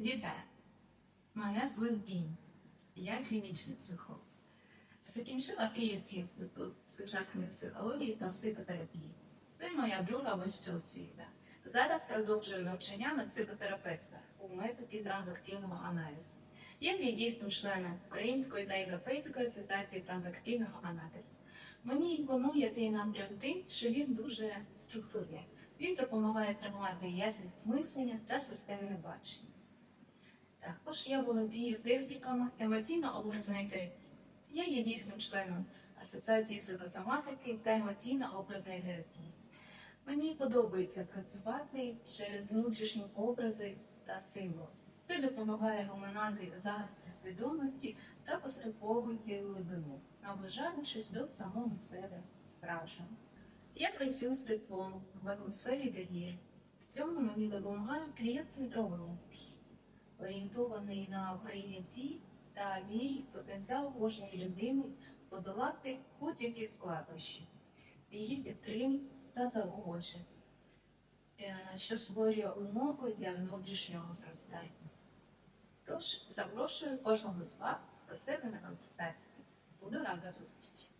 Вітаю! Звуть Бім. Я клінічний психолог. Закінчила Київський інститут сучасної психології та психотерапії. Це моя друга вища освіта. Зараз продовжую навчання на психотерапевта у методі транзакційного аналізу. Я є дійсним членом Української та Європейської асоціації транзакційного аналізу. Мені імпонує цей напрям тим, що він дуже структурний. Він допомагає тримати ясність мислення та системне бачення. Також я володію техніками емоційно-образної. Я є дійсним членом Асоціації психосоматики та емоційно-образної терапії. Мені подобається працювати через внутрішні образи та символи. Це допомагає гомонати захисту свідомості та в глибину, наближаючись до самого себе справжнього. Я працюю з теплом в атмосфері довіри. В цьому мені допомагає клієнт-центрований орієнтований на прийняті та вірі потенціал кожної людини подолати будь-які складнощі, її підтримки та заохочення, е, що створює умови для внутрішнього зростання. Тож запрошую кожного з вас до себе на консультацію. Буду рада зустрічі.